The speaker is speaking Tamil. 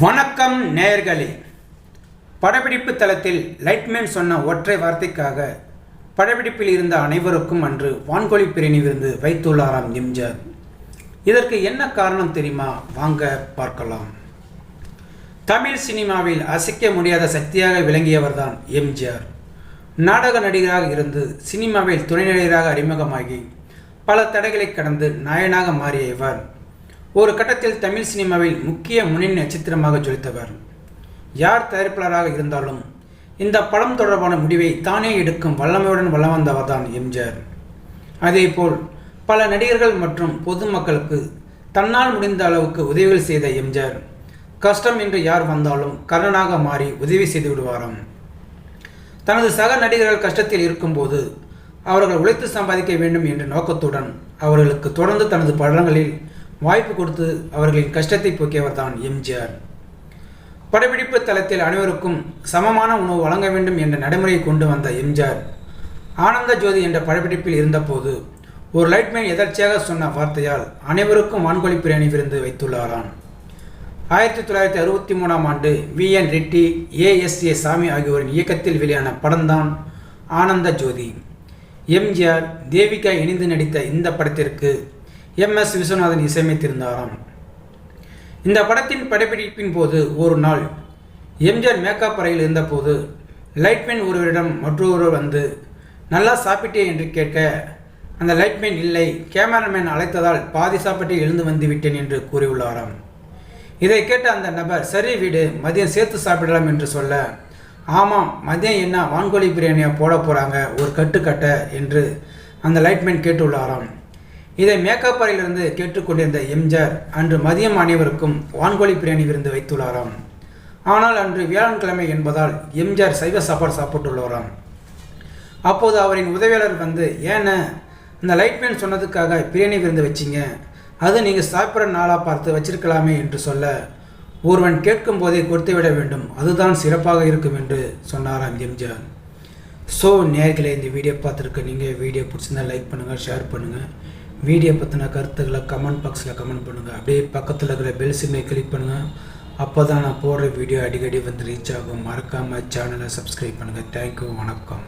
வணக்கம் நேயர்களே. படப்பிடிப்பு தளத்தில் லைட்மேன் சொன்ன ஒற்றை வார்த்தைக்காக படப்பிடிப்பில் இருந்த அனைவருக்கும் அன்று வான்கோழி பிரிணி விருந்து வைத்துள்ளாராம் எம்ஜிஆர். இதற்கு என்ன காரணம் தெரியுமா? வாங்க பார்க்கலாம். தமிழ் சினிமாவில் அசைக்க முடியாத சக்தியாக விளங்கியவர்தான் எம்ஜிஆர். நாடக நடிகராக இருந்து சினிமாவில் துணை நடிகராக அறிமுகமாகி பல தடைகளை கடந்து நாயனாக மாறிய இவர். ஒரு கட்டத்தில் தமிழ் சினிமாவில் முக்கிய முன்னணி நட்சத்திரமாக ஜொலித்தவர். யார் தயாரிப்பாளராக இருந்தாலும் இந்த படம் தொடர்பான முடிவை தானே எடுக்கும் வல்லமையுடன் வலம் வந்தவர்தான் எம்ஜிஆர். அதேபோல் பல நடிகர்கள் மற்றும் பொதுமக்களுக்கு தன்னால் முடிந்த அளவுக்கு உதவிகள் செய்த எம்ஜிஆர் கஷ்டம் என்று யார் வந்தாலும் கர்ணனாக மாறி உதவி செய்து விடுவாராம். தனது சக நடிகர்கள் கஷ்டத்தில் இருக்கும்போது அவர்கள் உழைத்து சம்பாதிக்க வேண்டும் என்ற நோக்கத்துடன் அவர்களுக்கு தொடர்ந்து தனது படங்களில் வாய்ப்பு கொடுத்து அவர்களின் கஷ்டத்தை போக்கியவர் தான் எம்ஜிஆர். படப்பிடிப்பு தளத்தில் அனைவருக்கும் சமமான உணவு வழங்க வேண்டும் என்ற நடைமுறையை கொண்டு வந்த எம்ஜிஆர் ஆனந்த ஜோதி என்ற படப்பிடிப்பில் இருந்தபோது ஒரு லைட்மேன் எதர்ச்சியாக சொன்ன வார்த்தையால் அனைவருக்கும் வான்கோழி பிரியாணி விருந்து வைத்துள்ளாராம். ஆயிரத்தி தொள்ளாயிரத்தி அறுபத்தி மூணாம் ஆண்டு வி. என். ரெட்டி ஏஎஸ்ஏ சாமி ஆகியோரின் இயக்கத்தில் வெளியான படம்தான் ஆனந்த ஜோதி. எம்ஜிஆர் தேவிகா இணைந்து நடித்த இந்த படத்திற்கு எம் எஸ் விஸ்வநாதன் இசையமைத்திருந்தாராம். இந்த படத்தின் படப்பிடிப்பின் போது ஒரு நாள் எம்ஜிஆர் மேக்கப் அறையில் இருந்தபோது லைட்மேன் ஒருவரிடம் மற்றொருவர் வந்து நல்லா சாப்பிட்டே என்று கேட்க அந்த லைட்மேன் இல்லை கேமராமேன் அழைத்ததால் பாதி சாப்பிட்டே எழுந்து வந்து விட்டேன் என்று கூறியுள்ளாராம். இதை கேட்ட அந்த நபர் சரி வீடு மதியம் சேர்த்து சாப்பிடலாம் என்று சொல்ல ஆமாம் மதியம் என்ன வான்கோழி பிரியாணியை போட போகிறாங்க ஒரு கட்டு கட்ட என்று அந்த லைட்மேன் கேட்டுள்ளாராம். இதை மேக்கப் அறையிலிருந்து கேட்டுக்கொண்டிருந்த எம்ஜிஆர் அன்று மதியம் அனைவருக்கும் வான்கோழி பிரியாணி விருந்து வைத்துள்ளாராம். ஆனால் அன்று வியாழன்கிழமை என்பதால் எம்ஜிஆர் சைவ சாப்பாடு சாப்பிட்டுள்ளாராம் அப்போது அவரின் உதவியாளர் வந்து ஏன இந்த லைட்மேன் சொன்னதுக்காக பிரியாணி விருந்து வச்சிங்க. அது நீங்கள் சாப்பிட்ற நாளாக பார்த்து வச்சிருக்கலாமே என்று சொல்ல ஒருவன் கேட்கும் போதே கொடுத்து விட வேண்டும். அதுதான் சிறப்பாக இருக்கும் என்று சொன்னாராம் எம்ஜிஆர். ஸோ நேர்களே இந்த வீடியோ பார்த்துருக்க நீங்கள் வீடியோ பிடிச்சிருந்தா லைக் பண்ணுங்கள் ஷேர் பண்ணுங்கள் வீடியோ பற்றின கருத்துக்களை கமெண்ட் பாக்ஸில் கமெண்ட் பண்ணுங்கள் அப்படியே பக்கத்தில் இருக்கிற பெல் சிக்னை கிளிக் பண்ணுங்கள் அப்போ தான் நான் போடுற வீடியோ அடிக்கடி வந்து ரீச் ஆகும். மறக்காமல் சேனலை சப்ஸ்கிரைப் பண்ணுங்கள் தேங்க்யூ வணக்கம்.